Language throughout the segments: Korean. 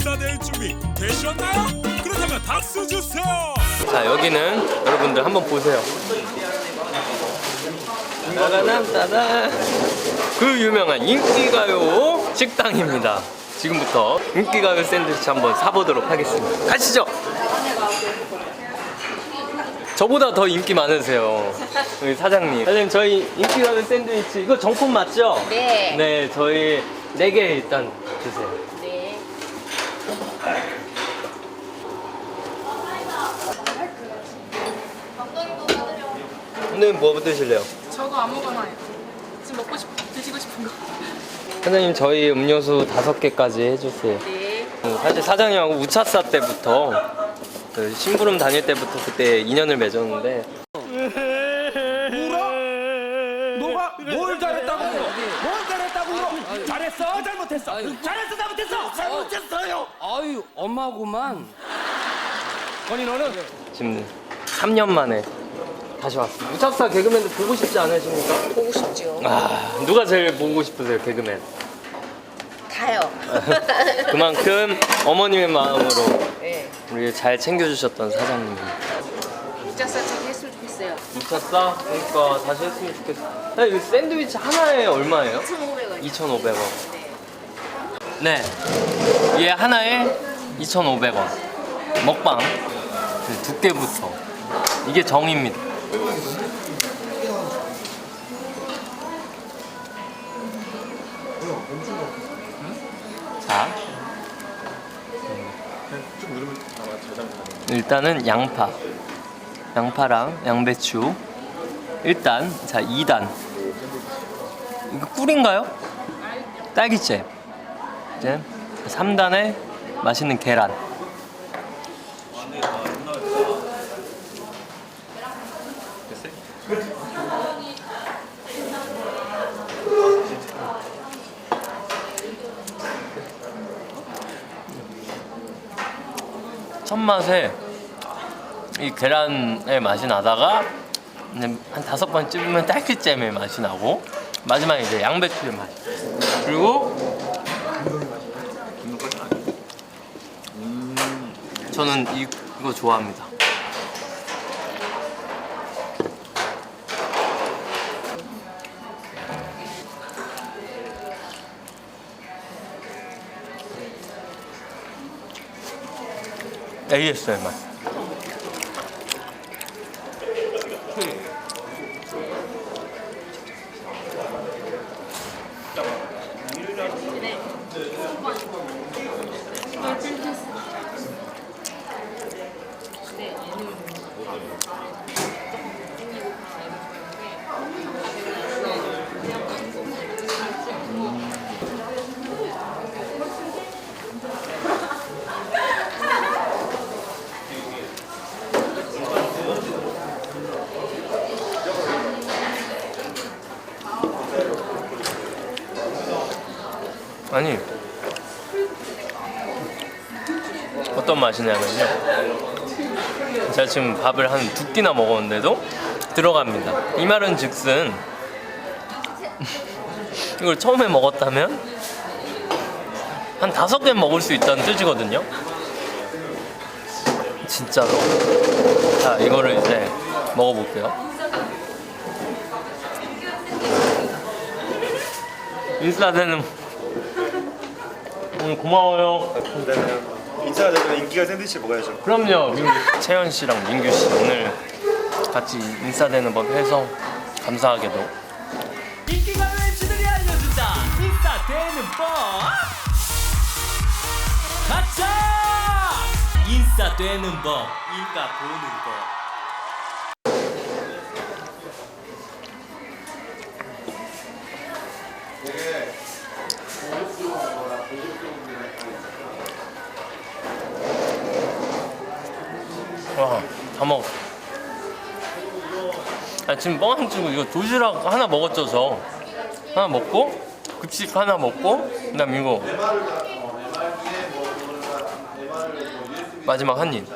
인싸대회 준비 되셨나요? 그렇다면 박수 주세요. 자 여기는 여러분들 한번 보세요. 따라란 따란 그 유명한 인기가요 식당입니다. 지금부터 인기가요 샌드위치 한번 사보도록 하겠습니다. 가시죠. 저보다 더 인기 많으세요. 우리 사장님. 사장님 저희 인기가요 샌드위치 이거 정품 맞죠? 네. 네 저희 네 개 일단 주세요. 네. 오늘 뭐 드실래요? 저거 아무거나 요. 지금 먹고 싶, 드시고 싶은 거. 사장님 저희 음료수 다섯 개까지 해주세요. 네. 음, 사실 사장님하고 우차싸 때부터 그 심부름 다닐 때부터 그때 인연을 맺었는데 너가 뭘 잘했다고? 뭘 잘했다고 물어? 잘했어? 잘못했어? 잘했어? 잘못했어? 잘못했어요. 아유 엄마구만 건이 너는 지금 3년 만에 다시 왔어요. 우차싸 개그맨도 보고 싶지 않으십니까? 보고 싶죠. 아 누가 제일 보고 싶으세요 개그맨? 다요. 그만큼 어머님의 마음으로 네. 우리 잘 챙겨주셨던 사장님입니다. 짝사짝 했으면 좋겠어요. 우차싸 그러니까 다시 했으면 좋겠어. 야, 이 샌드위치 하나에 얼마예요? 1,500원. 2,500원. 네. 얘 하나에 2,500원. 먹방. 그 두께부터. 이게 정입니다. 자. 일단은 양파. 양파랑 양배추. 일단 자 2단. 이거 꿀인가요? 딸기잼. 이제 3단에 맛있는 계란. 첫 맛에 이 계란의 맛이 나다가 한 다섯 번 찝으면 딸기잼의 맛이 나고 마지막에 이제 양배추의 맛. 그리고 저는 이, 이거 좋아합니다 ASMR 아니 어떤 맛이냐면요. 제가 지금 밥을 한 두 끼나 먹었는데도 들어갑니다. 이 말은 즉슨 이걸 처음에 먹었다면 한 다섯 개 먹을 수 있다는 뜻이거든요. 진짜로. 자 이거를 이제 먹어볼게요. 인싸되는 음, 고마워요. 인사가 되면 인기가 샌드위치 먹어야죠. 그럼요. 민규. 채연 씨랑 민규 씨 오늘 같이 인싸되는 법 해서 감사하게도 인기가요 MC들이 알려준다. 인싸 되는 법. 가자. 인싸 되는 법. 인가 보는 법. 다 먹었어. 아, 지금 뻥 안 치고 이거 도시락 하나 먹었죠, 저. 하나 먹고, 급식 하나 먹고, 그 다음 이거. 마지막 한 입.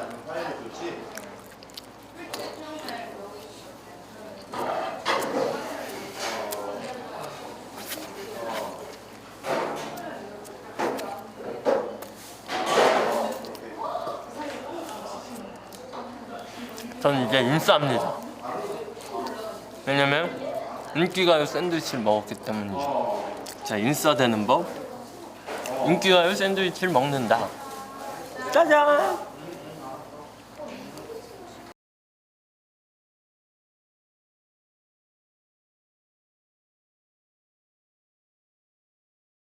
저는 이제 인싸입니다. 왜냐면 인기가요 샌드위치를 먹었기 때문이죠. 자, 인싸 되는 법. 인기가요 샌드위치를 먹는다. 짜잔!